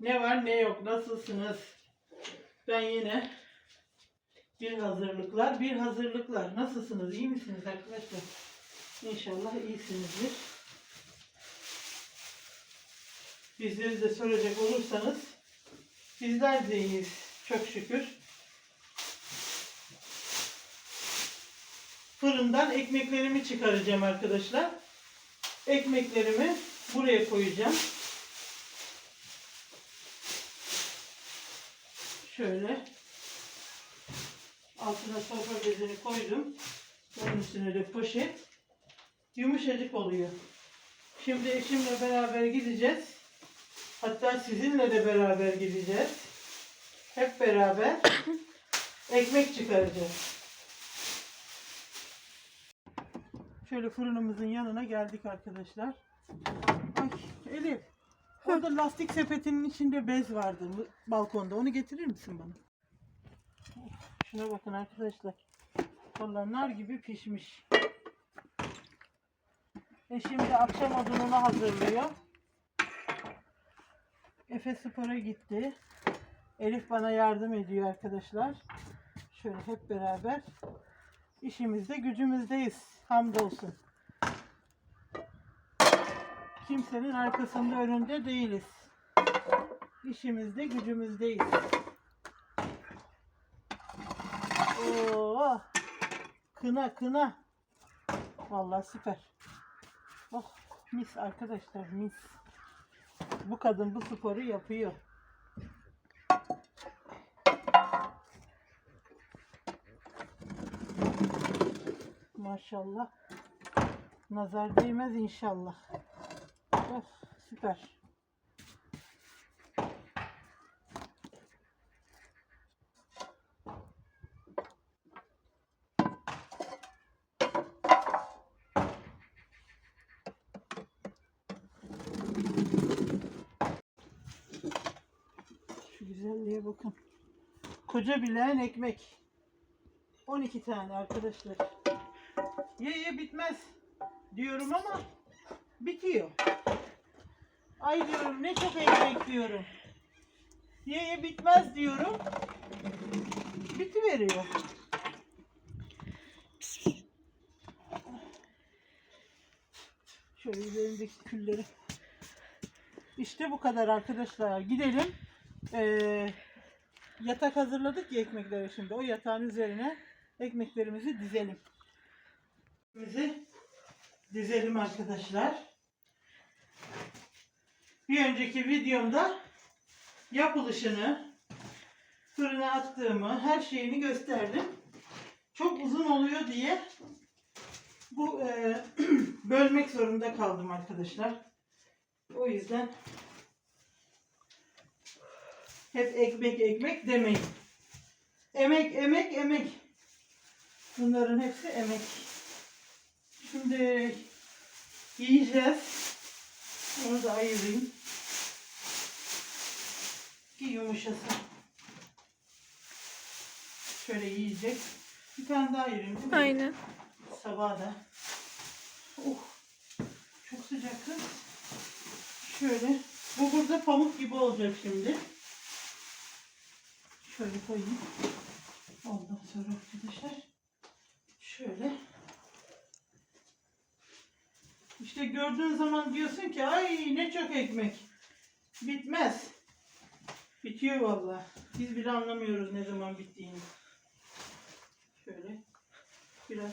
Ne var ne yok nasılsınız? Ben yine bir hazırlıklar, bir hazırlıklar. Nasılsınız? iyi misiniz arkadaşlar? İnşallah iyisinizdir. Bizleri de soracak olursanız bizler de iyiyiz. Çok şükür. Fırından ekmeklerimi çıkaracağım arkadaşlar. Ekmeklerimi buraya koyacağım. Şöyle altına sofra bezini koydum. Onun üstüne de poşet. Yumuşacık oluyor. Şimdi eşimle beraber gideceğiz. Hatta sizinle de beraber gideceğiz. Hep beraber ekmek çıkaracağız. Şöyle fırınımızın yanına geldik arkadaşlar. Ay Elif. Orada lastik sepetinin içinde bez vardı balkonda. Onu getirir misin bana? Şuna bakın arkadaşlar. Vallahi nar gibi pişmiş. E şimdi akşam odununu hazırlıyor. Efe spora gitti. Elif bana yardım ediyor arkadaşlar. Şöyle hep beraber işimizde gücümüzdeyiz. Hamdolsun. Kimsenin arkasında önünde değiliz. İşimizde gücümüzdeyiz. Oo, kına kına. Vallahi süper. Oh mis arkadaşlar mis. Bu kadın bu sporu yapıyor. Maşallah. Nazar değmez inşallah. Of süper. Şu güzelliğe bakın. Koca bileğen ekmek. 12 tane arkadaşlar. Ye ye bitmez diyorum ama bitiyor. Ay diyorum ne çok ekmek diyorum. Ye ye bitmez diyorum. Bitiveriyor. Şöyle üzerindeki külleri. İşte bu kadar arkadaşlar. Gidelim. Ee, yatak hazırladık ya ekmekleri şimdi. O yatağın üzerine ekmeklerimizi dizelim. Ekmeğimizi dizelim arkadaşlar. Bir önceki videomda yapılışını, fırına attığımı, her şeyini gösterdim. Çok uzun oluyor diye bu e, bölmek zorunda kaldım arkadaşlar. O yüzden hep ekmek ekmek demeyin. Emek emek emek. Bunların hepsi emek. Şimdi yiyeceğiz. Onu da ayırayım. Ki yumuşasın. Şöyle yiyecek. Bir tane daha ayırayım değil mi? Aynen. Sabah da. Oh. Çok sıcak kız. Şöyle. Bu burada pamuk gibi olacak şimdi. Şöyle koyayım. Ondan sonra arkadaşlar. Şöyle. İşte gördüğün zaman diyorsun ki ay ne çok ekmek. Bitmez. Bitiyor vallahi. Biz bile anlamıyoruz ne zaman bittiğini. Şöyle biraz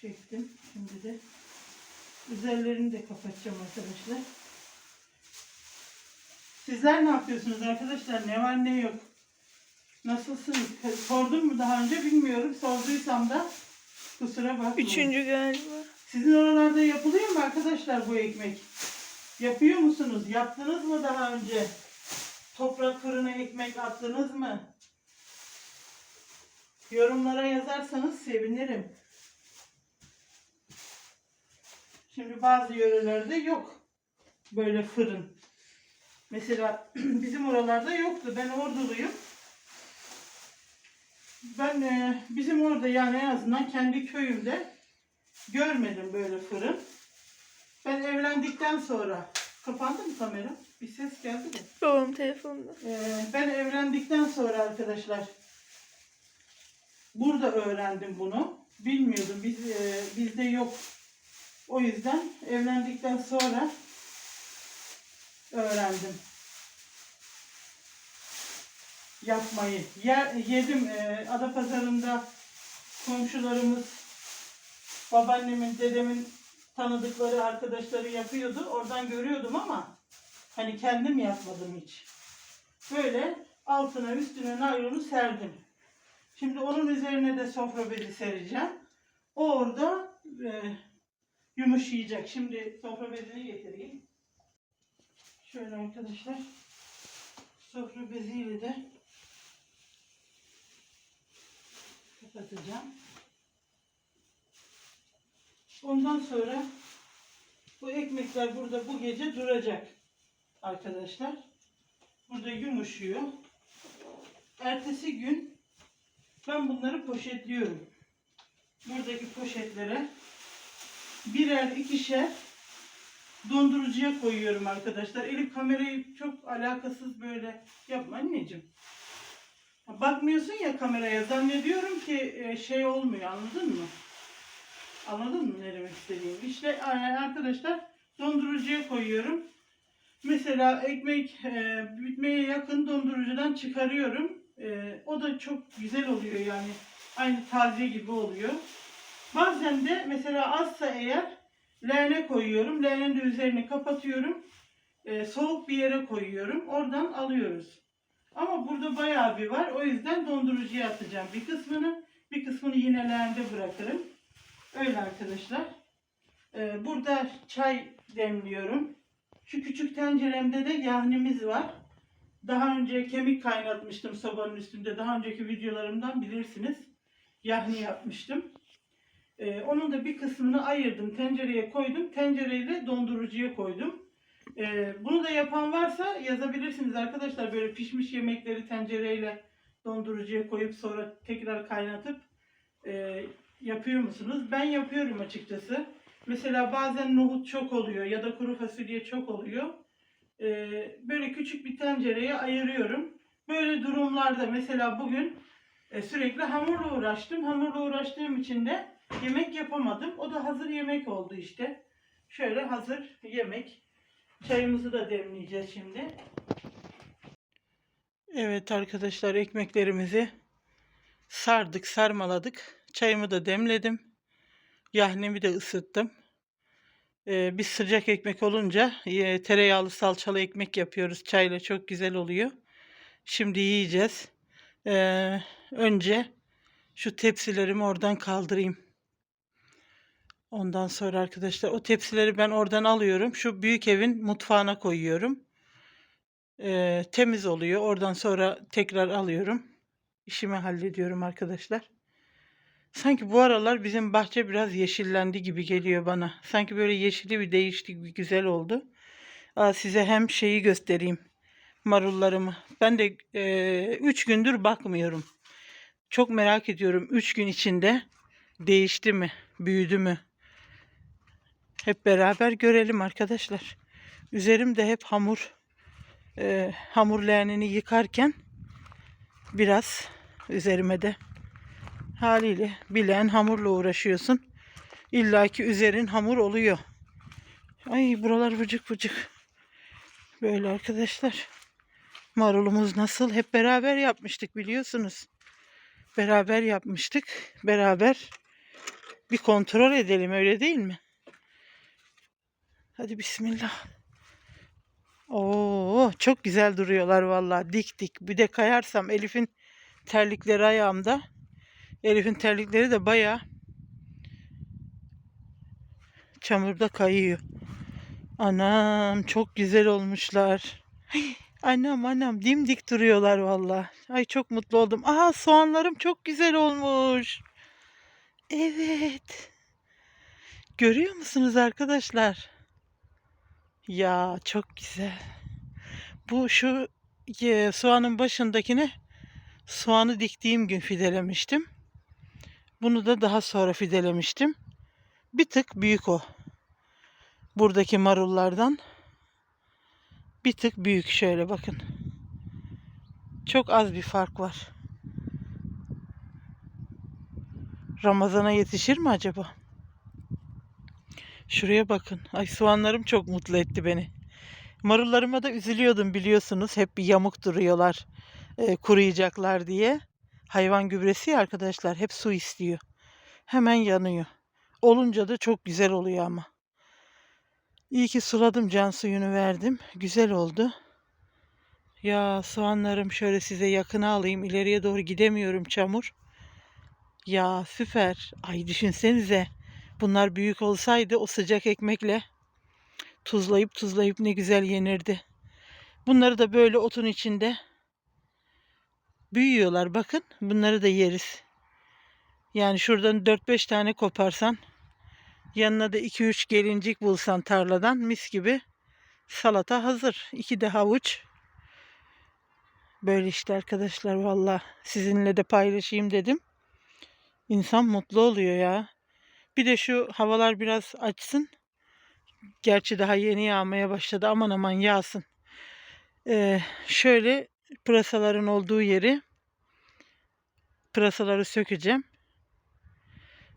çektim. Şimdi de üzerlerini de kapatacağım arkadaşlar. Sizler ne yapıyorsunuz arkadaşlar? Ne var ne yok? Nasılsınız? Sordum mu daha önce bilmiyorum. Sorduysam da kusura bakmayın. Üçüncü galiba. Sizin oralarda yapılıyor mu arkadaşlar bu ekmek? Yapıyor musunuz? Yaptınız mı daha önce? Toprak fırına ekmek attınız mı? Yorumlara yazarsanız sevinirim. Şimdi bazı yörelerde yok böyle fırın. Mesela bizim oralarda yoktu. Ben orduluyum. Ben e, bizim orada yani en azından kendi köyümde görmedim böyle fırın. Ben evlendikten sonra kapandı mı kamera? Bir ses geldi de. Babam telefonda. Ee, ben evlendikten sonra arkadaşlar burada öğrendim bunu. Bilmiyordum. Biz e, bizde yok. O yüzden evlendikten sonra öğrendim. Yapmayı. Yer, yedim e, Adapazarı'nda komşularımız babaannemin, dedemin tanıdıkları arkadaşları yapıyordu. Oradan görüyordum ama hani kendim yapmadım hiç. Böyle altına üstüne naylonu serdim. Şimdi onun üzerine de sofra bezi sereceğim. O orada e, yumuşayacak. Şimdi sofra bezini getireyim. Şöyle arkadaşlar. Sofra beziyle de kapatacağım. Ondan sonra bu ekmekler burada bu gece duracak arkadaşlar. Burada yumuşuyor. Ertesi gün ben bunları poşetliyorum. Buradaki poşetlere birer ikişer dondurucuya koyuyorum arkadaşlar. Elif kamerayı çok alakasız böyle yapma anneciğim. Bakmıyorsun ya kameraya zannediyorum ki e, şey olmuyor anladın mı? Anladın mı ne demek istediğimi? İşte e, arkadaşlar dondurucuya koyuyorum. Mesela ekmek e, bitmeye yakın dondurucudan çıkarıyorum. E, o da çok güzel oluyor yani. Aynı taze gibi oluyor. Bazen de mesela azsa eğer leğene koyuyorum. Leğenin de üzerini kapatıyorum. E, soğuk bir yere koyuyorum. Oradan alıyoruz. Ama burada bayağı bir var. O yüzden dondurucuya atacağım bir kısmını. Bir kısmını yine leğende bırakırım. Öyle arkadaşlar. E, burada çay demliyorum. Şu küçük tenceremde de yahnimiz var. Daha önce kemik kaynatmıştım sobanın üstünde. Daha önceki videolarımdan bilirsiniz. Yahni yapmıştım. Ee, onun da bir kısmını ayırdım. Tencereye koydum. Tencereyi de dondurucuya koydum. Ee, bunu da yapan varsa yazabilirsiniz arkadaşlar. Böyle pişmiş yemekleri tencereyle dondurucuya koyup sonra tekrar kaynatıp e, yapıyor musunuz? Ben yapıyorum açıkçası. Mesela bazen nohut çok oluyor ya da kuru fasulye çok oluyor. Ee, böyle küçük bir tencereye ayırıyorum. Böyle durumlarda mesela bugün e, sürekli hamurla uğraştım. Hamurla uğraştığım için de yemek yapamadım. O da hazır yemek oldu işte. Şöyle hazır yemek. Çayımızı da demleyeceğiz şimdi. Evet arkadaşlar ekmeklerimizi sardık, sarmaladık. Çayımı da demledim. Yahnemi de ısıttım. Ee, biz sıcak ekmek olunca e, tereyağlı salçalı ekmek yapıyoruz çayla çok güzel oluyor. Şimdi yiyeceğiz. Ee, önce şu tepsilerimi oradan kaldırayım. Ondan sonra arkadaşlar o tepsileri ben oradan alıyorum. Şu büyük evin mutfağına koyuyorum. Ee, temiz oluyor. Oradan sonra tekrar alıyorum. İşimi hallediyorum arkadaşlar. Sanki bu aralar bizim bahçe biraz yeşillendi gibi geliyor bana. Sanki böyle yeşili bir değişti, bir güzel oldu. Aa, size hem şeyi göstereyim. Marullarımı. Ben de 3 gündür bakmıyorum. Çok merak ediyorum. 3 gün içinde değişti mi? Büyüdü mü? Hep beraber görelim arkadaşlar. Üzerimde hep hamur. E, hamur leğenini yıkarken biraz üzerime de Haliyle bilen hamurla uğraşıyorsun. İlla ki üzerin hamur oluyor. Ay buralar vıcık vıcık. Böyle arkadaşlar. Marulumuz nasıl? Hep beraber yapmıştık biliyorsunuz. Beraber yapmıştık. Beraber bir kontrol edelim öyle değil mi? Hadi bismillah. Oo çok güzel duruyorlar vallahi dik dik. Bir de kayarsam Elif'in terlikleri ayağımda. Elif'in terlikleri de bayağı çamurda kayıyor. Anam çok güzel olmuşlar. Anam anam dimdik duruyorlar valla. Ay çok mutlu oldum. Aha soğanlarım çok güzel olmuş. Evet. Görüyor musunuz arkadaşlar? Ya çok güzel. Bu şu e, soğanın başındakini soğanı diktiğim gün fidelemiştim. Bunu da daha sonra fidelemiştim. Bir tık büyük o. buradaki marullardan bir tık büyük şöyle bakın. Çok az bir fark var. Ramazana yetişir mi acaba? Şuraya bakın. Ay soğanlarım çok mutlu etti beni. Marullarıma da üzülüyordum biliyorsunuz. Hep bir yamuk duruyorlar. e, kuruyacaklar diye. Hayvan gübresi ya arkadaşlar. Hep su istiyor. Hemen yanıyor. Olunca da çok güzel oluyor ama. İyi ki suladım can suyunu verdim. Güzel oldu. Ya soğanlarım şöyle size yakına alayım. İleriye doğru gidemiyorum çamur. Ya süper. Ay düşünsenize. Bunlar büyük olsaydı o sıcak ekmekle tuzlayıp tuzlayıp ne güzel yenirdi. Bunları da böyle otun içinde büyüyorlar. Bakın bunları da yeriz. Yani şuradan 4-5 tane koparsan yanına da 2-3 gelincik bulsan tarladan mis gibi salata hazır. İki de havuç. Böyle işte arkadaşlar valla sizinle de paylaşayım dedim. İnsan mutlu oluyor ya. Bir de şu havalar biraz açsın. Gerçi daha yeni yağmaya başladı. Aman aman yağsın. Ee, şöyle pırasaların olduğu yeri pırasaları sökeceğim.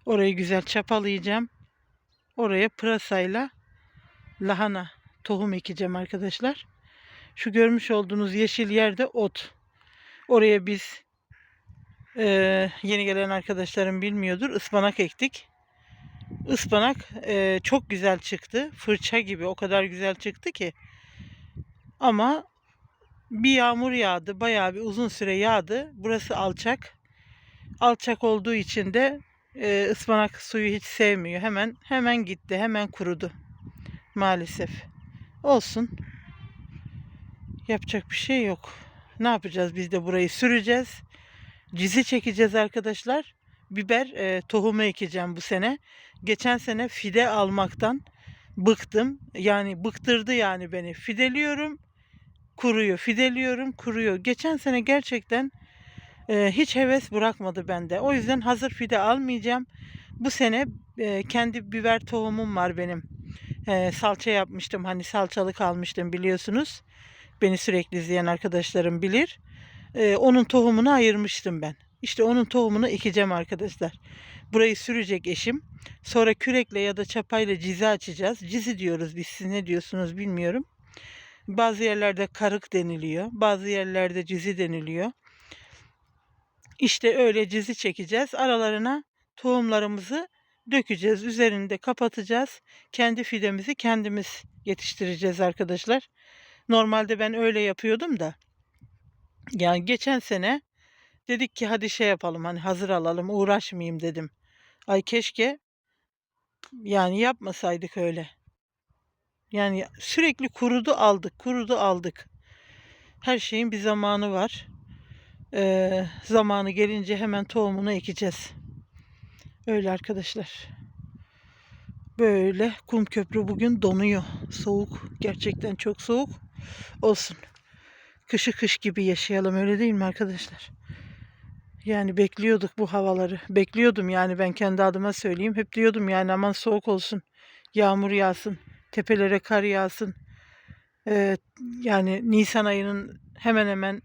Orayı güzel çapalayacağım. Oraya pırasayla lahana tohum ekeceğim arkadaşlar. Şu görmüş olduğunuz yeşil yerde ot. Oraya biz e, yeni gelen arkadaşlarım bilmiyordur ıspanak ektik. Ispanak e, çok güzel çıktı. Fırça gibi o kadar güzel çıktı ki. Ama bir yağmur yağdı. Bayağı bir uzun süre yağdı. Burası alçak. Alçak olduğu için de e, ıspanak suyu hiç sevmiyor. Hemen hemen gitti. Hemen kurudu. Maalesef. Olsun. Yapacak bir şey yok. Ne yapacağız? Biz de burayı süreceğiz. Cizi çekeceğiz arkadaşlar. Biber e, tohumu ekeceğim bu sene. Geçen sene fide almaktan bıktım. Yani bıktırdı yani beni. Fideliyorum, kuruyor. Fideliyorum, kuruyor. Geçen sene gerçekten e, hiç heves bırakmadı bende. O yüzden hazır fide almayacağım. Bu sene e, kendi biber tohumum var benim. E, salça yapmıştım. Hani salçalık almıştım biliyorsunuz. Beni sürekli izleyen arkadaşlarım bilir. E, onun tohumunu ayırmıştım ben. İşte onun tohumunu ekeceğim arkadaşlar. Burayı sürecek eşim. Sonra kürekle ya da çapayla cizi açacağız. Cizi diyoruz biz. Siz ne diyorsunuz bilmiyorum. Bazı yerlerde karık deniliyor. Bazı yerlerde cizi deniliyor. İşte öyle cizi çekeceğiz. Aralarına tohumlarımızı dökeceğiz. Üzerini de kapatacağız. Kendi fidemizi kendimiz yetiştireceğiz arkadaşlar. Normalde ben öyle yapıyordum da. Yani geçen sene dedik ki hadi şey yapalım hani hazır alalım uğraşmayayım dedim. Ay keşke yani yapmasaydık öyle. Yani sürekli kurudu aldık, kurudu aldık. Her şeyin bir zamanı var. Ee, zamanı gelince hemen tohumunu ekeceğiz. Öyle arkadaşlar. Böyle kum köprü bugün donuyor. Soğuk. Gerçekten çok soğuk. Olsun. Kışı kış gibi yaşayalım öyle değil mi arkadaşlar? Yani bekliyorduk bu havaları. Bekliyordum yani ben kendi adıma söyleyeyim. Hep diyordum yani aman soğuk olsun. Yağmur yağsın. Tepelere kar yağsın. Ee, yani Nisan ayının hemen hemen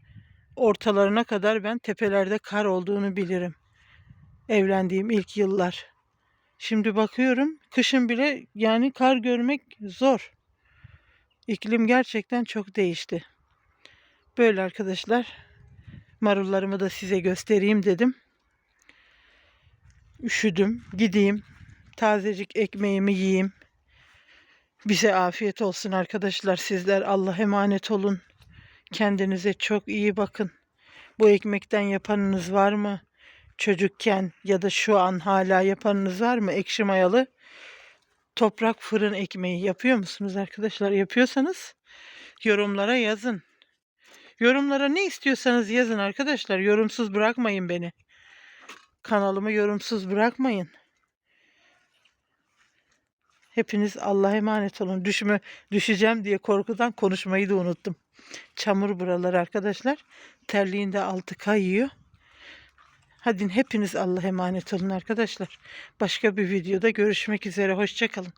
ortalarına kadar ben tepelerde kar olduğunu bilirim. Evlendiğim ilk yıllar. Şimdi bakıyorum kışın bile yani kar görmek zor. İklim gerçekten çok değişti. Böyle arkadaşlar. Marullarımı da size göstereyim dedim. Üşüdüm. Gideyim. Tazecik ekmeğimi yiyeyim. Bize afiyet olsun arkadaşlar. Sizler Allah emanet olun. Kendinize çok iyi bakın. Bu ekmekten yapanınız var mı? Çocukken ya da şu an hala yapanınız var mı? Ekşi mayalı toprak fırın ekmeği yapıyor musunuz arkadaşlar? Yapıyorsanız yorumlara yazın. Yorumlara ne istiyorsanız yazın arkadaşlar. Yorumsuz bırakmayın beni. Kanalımı yorumsuz bırakmayın. Hepiniz Allah'a emanet olun. Düşme, düşeceğim diye korkudan konuşmayı da unuttum. Çamur buralar arkadaşlar. Terliğinde altı kayıyor. Hadi hepiniz Allah'a emanet olun arkadaşlar. Başka bir videoda görüşmek üzere. Hoşçakalın.